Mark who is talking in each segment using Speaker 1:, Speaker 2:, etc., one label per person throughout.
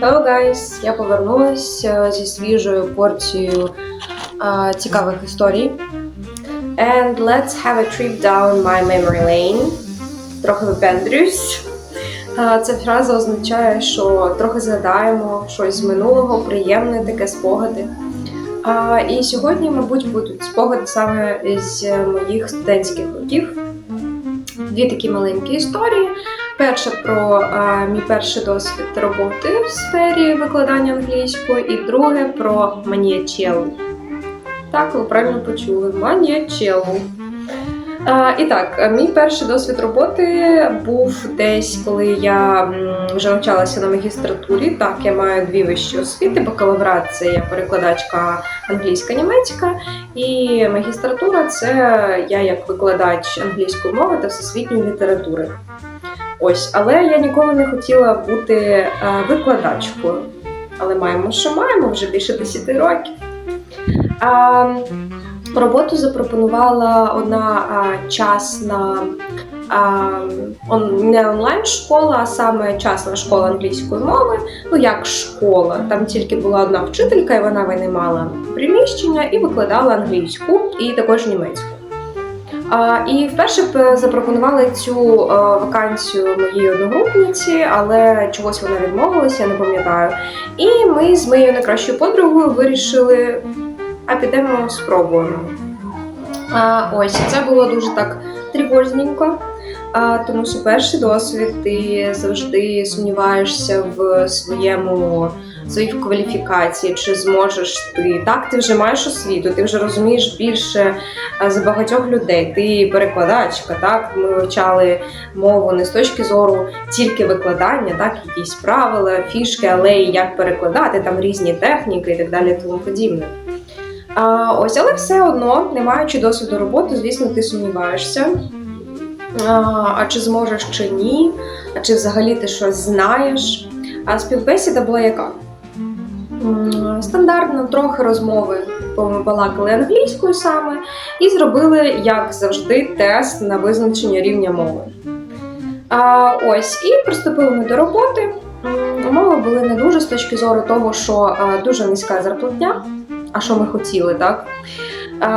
Speaker 1: Hello guys! Я повернулась е, зі свіжою порцією е, цікавих історій. And let's have a trip down my memory lane. Трохи випендрюсь. Е, Ця фраза означає, що трохи згадаємо щось з минулого, приємне таке спогади. А, і сьогодні, мабуть, будуть спогади саме з моїх студентських років. Дві такі маленькі історії. Перша про а, мій перший досвід роботи в сфері викладання англійської, і друге про маніячелу. Так, ви правильно почули, маніячелу. А, і так, мій перший досвід роботи був десь, коли я вже навчалася на магістратурі. Так, я маю дві вищі освіти. Бакалаврат це я перекладачка англійська-німецька, і магістратура це я як викладач англійської мови та всесвітньої літератури. Ось, але я ніколи не хотіла бути е, викладачкою. Але маємо, що маємо вже більше 10 років. А, роботу запропонувала одна а, частна а, он, не онлайн-школа, а саме частна школа англійської мови. Ну як школа. Там тільки була одна вчителька, і вона винаймала приміщення і викладала англійську і також німецьку. І вперше б запропонували цю е, вакансію моїй одногрупниці, але чогось вона відмовилася, я не пам'ятаю. І ми з моєю найкращою подругою вирішили, а підемо спробуємо. Ось це було дуже так тривожненько. Тому що перший досвід ти завжди сумніваєшся в своєму своїх кваліфікації, чи зможеш ти так, ти вже маєш освіту, ти вже розумієш більше а, за багатьох людей. Ти перекладачка, так ми вивчали мову не з точки зору тільки викладання, так якісь правила, фішки, але і як перекладати, там різні техніки і так далі, тому подібне. А, ось, але все одно, не маючи досвіду роботи, звісно, ти сумніваєшся. А, а чи зможеш чи ні, а чи взагалі ти щось знаєш. А співбесіда була яка? М, Стандартно, трохи розмови балакали англійською саме, і зробили, як завжди, тест на визначення рівня мови. А, ось, і приступили ми до роботи. Умови були не дуже з точки зору того, що а, дуже низька зарплатня, а що ми хотіли, так?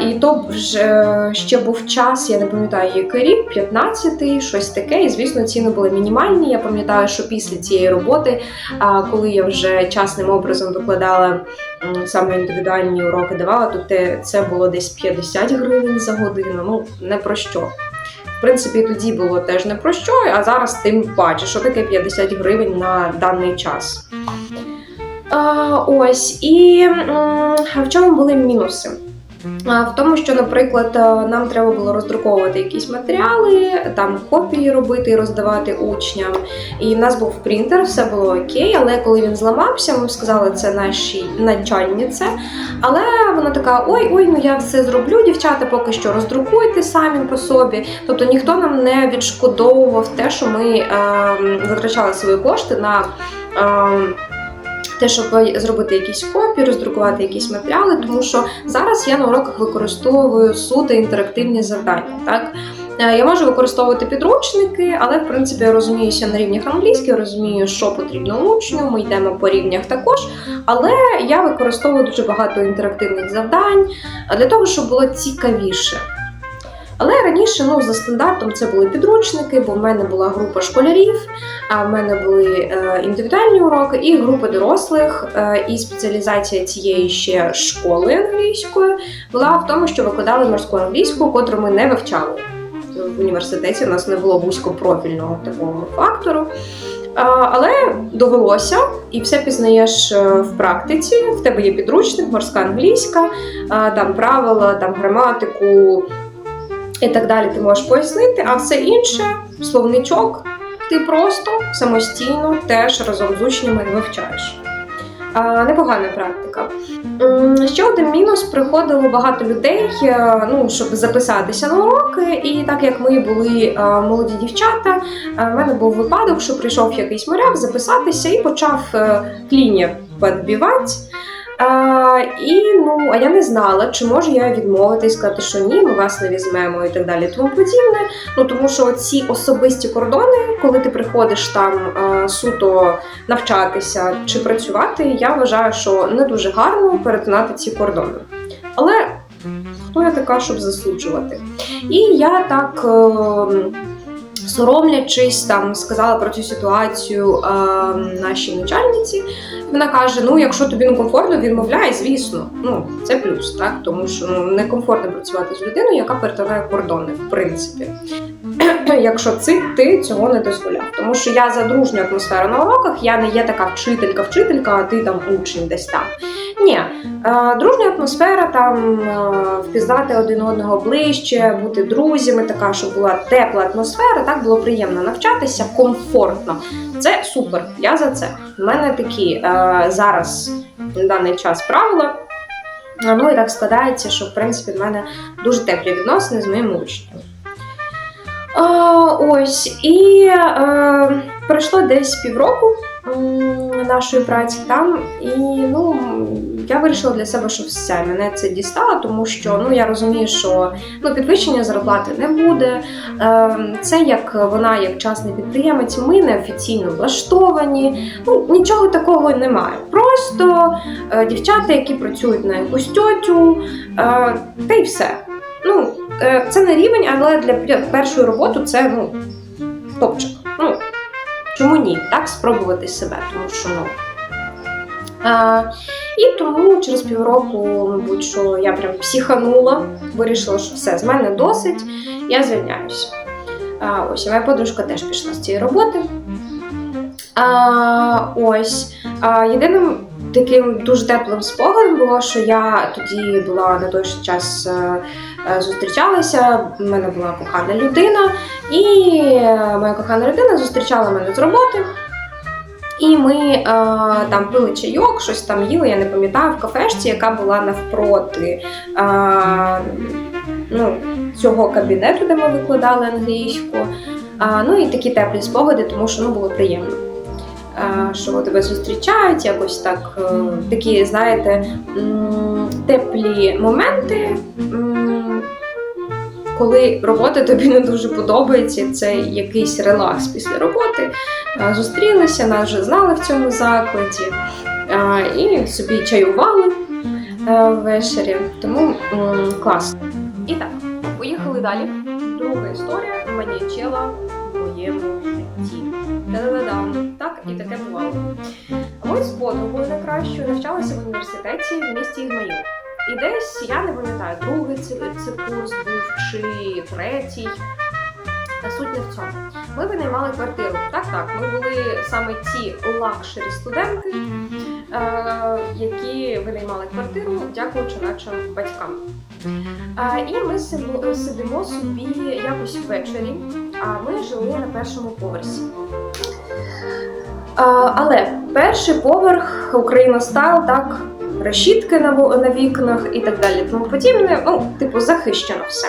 Speaker 1: І то вже ще був час, я не пам'ятаю, який рік, 15-й, щось таке. І звісно, ціни були мінімальні. Я пам'ятаю, що після цієї роботи, коли я вже частним образом викладала саме індивідуальні уроки, давала, то це було десь 50 гривень за годину. Ну не про що. В принципі, тоді було теж не про що, а зараз тим паче, що таке 50 гривень на даний час. А, ось і в чому були мінуси? В тому, що, наприклад, е, нам треба було роздруковувати якісь матеріали, там копії робити і роздавати учням. І в нас був принтер, все було окей. Але коли він зламався, ми сказали це нашій начальниці. Але вона така: ой, ой, ну я все зроблю, дівчата, поки що роздрукуйте самі по собі. Тобто ніхто нам не відшкодовував те, що ми е, витрачали свої кошти на. Е, те, щоб зробити якісь копії, роздрукувати якісь матеріали, тому що зараз я на уроках використовую суто інтерактивні завдання. Так Е, я можу використовувати підручники, але в принципі я розуміюся на рівнях англійської, розумію, що потрібно учню. Ми йдемо по рівнях також. Але я використовую дуже багато інтерактивних завдань е, для того, щоб було цікавіше. Але раніше, ну, за стандартом, це були підручники, бо в мене була група школярів, а в мене були е, індивідуальні уроки і групи дорослих. Е, і спеціалізація цієї ще школи англійської була в тому, що викладали морську англійську, котру ми не вивчали. В університеті у нас не було вузькопрофільного такого фактору. Але довелося, і все пізнаєш е, в практиці. В тебе є підручник, морська англійська, там правила, там граматику і так далі ти можеш пояснити, а все інше, словничок, ти просто самостійно теж разом з учнями вивчаєш. Непогана практика. Ще один мінус приходило багато людей, е, ну щоб записатися на уроки. І так як ми були е, молоді дівчата, е, в мене був випадок, що прийшов якийсь моряк записатися і почав кліні підбивати. А, і ну, а я не знала, чи можу я відмовити і сказати, що ні, ми вас не візьмемо і так далі. Тому подібне. Ну тому що ці особисті кордони, коли ти приходиш там а, суто навчатися чи працювати, я вважаю, що не дуже гарно перетинати ці кордони. Але хто я така, щоб засуджувати? І я так. Е, Соромлячись, там сказала про цю ситуацію е, нашій начальниці. Вона каже: ну, якщо тобі не комфортно, відмовляй, звісно. Ну, це плюс, так? Тому що ну, некомфортно працювати з людиною, яка перетинає кордони, в принципі. Якщо це ти цього не дозволяв. Тому що я за дружню атмосферу на уроках, я не є така вчителька-вчителька, а ти там учень десь там. Ні, е, дружня атмосфера, там е, впізнати один одного ближче, бути друзями, така, щоб була тепла атмосфера, так було приємно навчатися, комфортно. Це супер. Я за це. У мене такі е, зараз на даний час правила. Ну і так складається, що в принципі в мене дуже теплі відносини з моїм учнем. А, ось, і е, пройшло десь півроку нашої праці там, і ну, я вирішила для себе, що все, мене це дістало, тому що ну, я розумію, що ну, підвищення зарплати не буде. Е, це як вона, як частний підприємець, ми не офіційно влаштовані. Ну, нічого такого немає. Просто е, дівчата, які працюють на якусь тьотю, е, та й все. Ну, е, це не рівень, але для першої роботи це ну, топчик. Ну, чому ні? Так, спробувати себе, тому що ну. А, і тому через півроку, мабуть, що я прям психанула, вирішила, що все, з мене досить, я звільняюся. А, ось, і моя подружка теж пішла з цієї роботи. А, ось. А, єдиним таким дуже теплим спогадом було, що я тоді була на той час е, е, зустрічалася, в мене була кохана людина, і е, моя кохана людина зустрічала мене з роботи. І ми е, там пили чайок, щось там їли, я не пам'ятаю, в кафешці, яка була навпроти е, ну, цього кабінету, де ми викладали англійську. А, ну і такі теплі спогади, тому що ну, було приємно. А, що тебе зустрічають, якось так, е, такі, знаєте, теплі моменти. Коли робота тобі не дуже подобається, це якийсь релакс після роботи. Зустрілися, нас вже знали в цьому закладі і собі чаювали ввечері. Тому класно. І так, поїхали далі. Друга історія маніачела в моєму житті. Так і таке бувало. Ми з подругою найкращою навчалися в університеті в місті Ізмаїл. І десь я не пам'ятаю, другий це, це курс був чи третій. Та суть не в цьому. Ми винаймали квартиру. Так, так, ми були саме ті лакшері студенти, е, які винаймали квартиру, дякуючи нашим батькам. А, і ми сидимо собі якось ввечері, а ми жили на першому поверсі. А, але перший поверх Україна стайл, так, решітки на, на вікнах і так далі. Тому подібне, ну, типу, захищено все.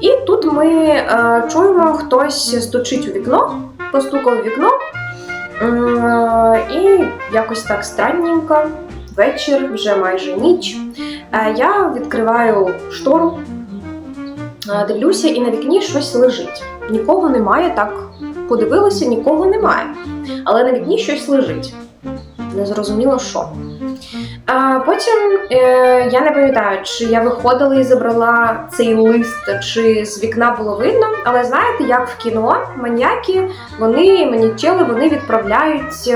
Speaker 1: І тут ми е, чуємо, хтось стучить у вікно, постукав у вікно. М, І якось так странненько, вечір, вже майже ніч. Е, Я відкриваю штору, е, дивлюся, і на вікні щось лежить. Нікого немає, так подивилася, нікого немає. Але на вікні щось лежить. Не зрозуміло, що. А потім е, я не пам'ятаю, чи я виходила і забрала цей лист, чи з вікна було видно. Але знаєте, як в кіно маніяки, вони манічели, вони відправляють.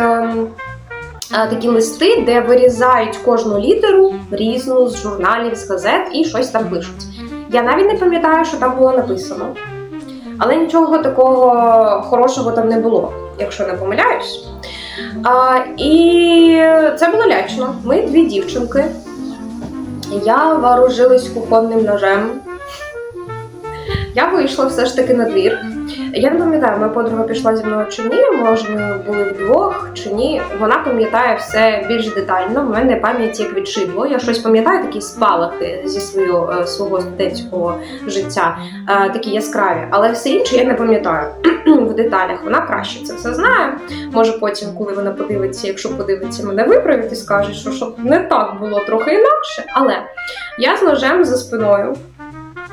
Speaker 1: а, такі листи, де вирізають кожну літеру різну з журналів, з газет і щось там пишуть. Я навіть не пам'ятаю, що там було написано. Але нічого такого хорошого там не було, якщо не помиляюсь. А, і це було лячно. Ми дві дівчинки. Я вооружилась кухонним ножем. Я вийшла все ж таки на двір. Я не пам'ятаю, моя подруга пішла зі мною чи ні, може ми були вдвох чи ні. Вона пам'ятає все більш детально. В мене пам'ять як відшибло. Я щось пам'ятаю, такі спалахи зі свого, е, свого студентського життя, е, такі яскраві. Але все інше я не пам'ятаю в деталях. Вона краще це все знає. Може потім, коли вона подивиться, якщо подивиться мене виправить і скаже, що щоб не так було трохи інакше. Але я з ножем за спиною,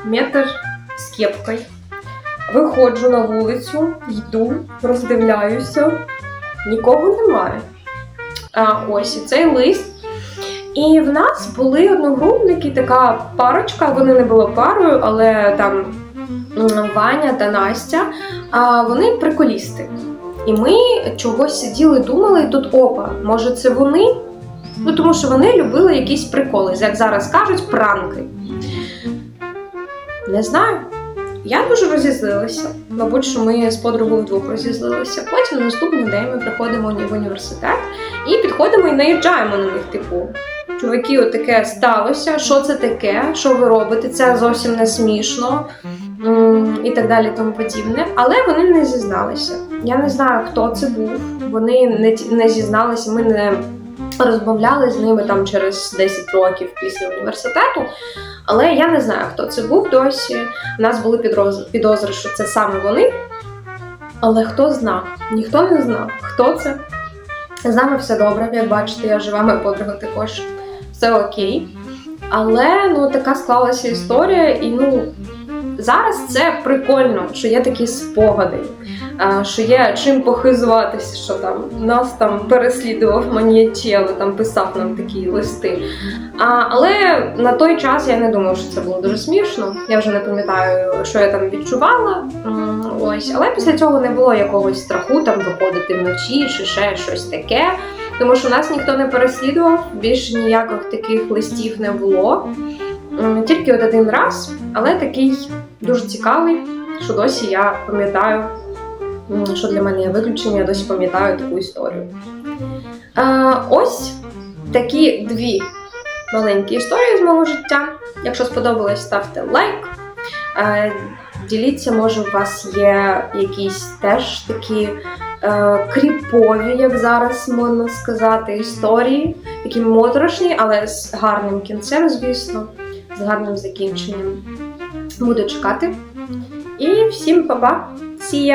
Speaker 1: метр з кепкою. Виходжу на вулицю, йду, роздивляюся, нікого немає. А, ось і цей лист. І в нас були одногрупники, така парочка, вони не були парою, але там Ваня та Настя, а вони приколісти. І ми чогось сиділи, думали, і тут опа, може це вони? Ну, тому що вони любили якісь приколи, як зараз кажуть, пранки. Не знаю. Я дуже розізлилася. Мабуть, що ми з подругою вдвох розізлилися. Потім наступний день ми приходимо в університет і підходимо і наїжджаємо на них, типу. Чуваки, от таке сталося. Що це таке? Що ви робите? Це зовсім не смішно і так далі, тому подібне. Але вони не зізналися. Я не знаю, хто це був. Вони не, не зізналися. Ми не розмовляли з ними там через 10 років після університету. Але я не знаю, хто це був досі. У нас були підозри, що це саме вони. Але хто знав? Ніхто не знав, хто це. З нами все добре, як бачите, я жива, моя подруга також. Все окей. Але ну така склалася історія, і ну зараз це прикольно, що є такі спогади, що є чим похизуватися, що там нас там переслідував маніячело, там писав нам такі листи. Але на той час я не думала, що це було дуже смішно. Я вже не пам'ятаю, що я там відчувала. Ось, але після цього не було якогось страху там виходити вночі чи ще щось таке. Тому що нас ніхто не переслідував, більше ніяких таких листів не було. Тільки от один раз, але такий дуже цікавий, що досі я пам'ятаю, що для мене є виключення, я досі пам'ятаю таку історію. Е, ось такі дві маленькі історії з мого життя. Якщо сподобалось, ставте лайк. Е, Діліться, може, у вас є якісь теж такі е, кріпові, як зараз можна сказати, історії, такі моторошні, але з гарним кінцем, звісно, з гарним закінченням. Буду чекати. І всім па-па! See!